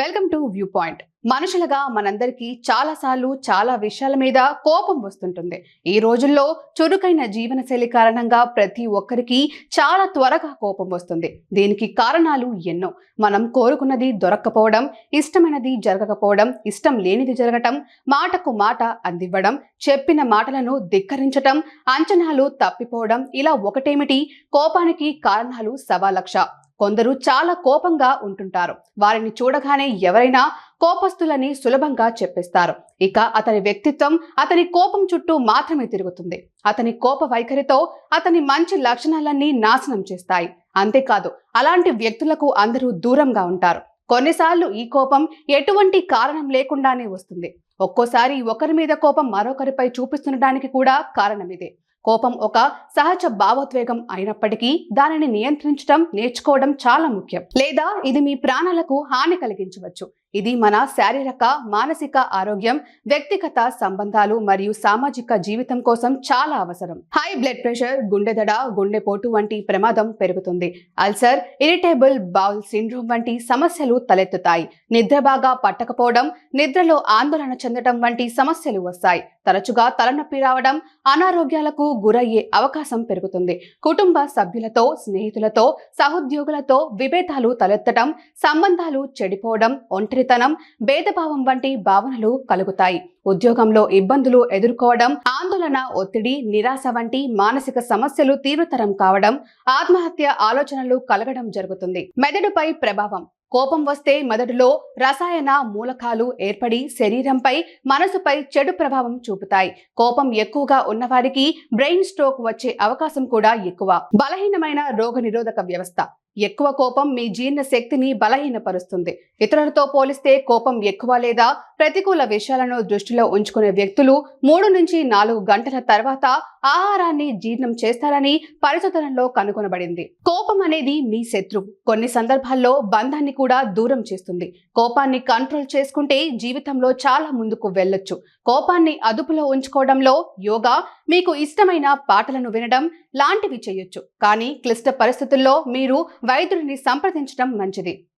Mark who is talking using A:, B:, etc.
A: Welcome to view point. మనుషులుగా మనందరికీ చాలాసార్లు చాలా విషయాల మీద కోపం వస్తుంటుంది. ఈ రోజుల్లో చురుకైన జీవనశైలి కారణంగా ప్రతి ఒక్కరికి చాలా త్వరగా కోపం వస్తుంది. దీనికి కారణాలు ఎన్నో. మనం కోరుకున్నది దొరక్కపోవడం ఇష్టమైనది జరగకపోవడం ఇష్టం లేనిది జరగటం మాటకు మాట అందివ్వడం చెప్పిన మాటలను ధిక్కరించటం అంచనాలు తప్పిపోవడం ఇలా ఒకటేమిటి? కోపానికి కారణాలు సవాలక్ష కొందరు చాలా కోపంగా ఉంటుంటారు. వారిని చూడగానే ఎవరైనా కోపస్తులని సులభంగా చెప్పేస్తారు. ఇక అతని వ్యక్తిత్వం అతని కోపం చుట్టూ మాత్రమే తిరుగుతుంది. అతని కోప వైఖరితో అతని మంచి లక్షణాలన్నీ నాశనం చేస్తాయి. అంతేకాదు అలాంటి వ్యక్తులకు అందరూ దూరంగా ఉంటారు. కొన్నిసార్లు ఈ కోపం ఎటువంటి కారణం లేకుండానే వస్తుంది. ఒక్కోసారి ఒకరి మీద కోపం మరొకరిపై చూపిస్తుండడానికి కూడా కారణం ఇదే. కోపం ఒక సహజ భావోద్వేగం అయినప్పటికీ దానిని నియంత్రించడం నేర్చుకోవడం చాలా ముఖ్యం. లేదా ఇది మీ ప్రాణాలకు హాని కలిగించవచ్చు. ఇది మన శారీరక మానసిక ఆరోగ్యం వ్యక్తిగత సంబంధాలు మరియు సామాజిక జీవితం కోసం చాలా అవసరం. హై బ్లడ్ ప్రెషర్ గుండెదడ గుండెపోటు వంటి ప్రమాదం పెరుగుతుంది. అల్సర్ ఇరిటేబుల్ బౌల్ సిండ్రోమ్ వంటి సమస్యలు తలెత్తుతాయి. నిద్ర బాగా పట్టకపోవడం నిద్రలో ఆందోళన చెందడం వంటి సమస్యలు వస్తాయి. తరచుగా తలనొప్పి రావడం అనారోగ్యాలకు గురయ్యే అవకాశం పెరుగుతుంది. కుటుంబ సభ్యులతో స్నేహితులతో సహోద్యోగులతో విభేదాలు తలెత్తడం సంబంధాలు చెడిపోవడం ఒంటరితనం భేదభావం వంటి భావనలు కలుగుతాయి. ఉద్యోగంలో ఇబ్బందులు ఎదుర్కోవడం ఆందోళన ఒత్తిడి నిరాశ వంటి మానసిక సమస్యలు తీవ్రతరం కావడం ఆత్మహత్య ఆలోచనలు కలగడం జరుగుతుంది. మెదడుపై ప్రభావం కోపం వస్తే మెదడులో రసాయన మూలకాలు ఏర్పడి శరీరంపై మనసుపై చెడు ప్రభావం చూపుతాయి. కోపం ఎక్కువగా ఉన్నవారికి బ్రెయిన్ స్ట్రోక్ వచ్చే అవకాశం కూడా ఎక్కువ. బలహీనమైన రోగనిరోధక వ్యవస్థ. ఎక్కువ కోపం మీ జీర్ణ శక్తిని బలహీనపరుస్తుంది. ఇతరులతో పోలిస్తే కోపం ఎక్కువ లేదా ప్రతికూల విషయాలను దృష్టిలో ఉంచుకునే వ్యక్తులు మూడు నుంచి నాలుగు గంటల తర్వాత ఆహారాన్ని జీర్ణం చేస్తారని పరిశోధనలో కనుగొనబడింది. కోపం అనేది మీ శత్రువు. కొన్ని సందర్భాల్లో బంధాన్ని కూడా దూరం చేస్తుంది. కోపాన్ని కంట్రోల్ చేసుకుంటే జీవితంలో చాలా ముందుకు వెళ్ళొచ్చు. కోపాన్ని అదుపులో ఉంచుకోవడంలో యోగా మీకు ఇష్టమైన పాటలను వినడం లాంటివి చేయొచ్చు. కానీ క్లిష్ట పరిస్థితుల్లో మీరు వైద్యుడిని సంప్రదించడం మంచిది.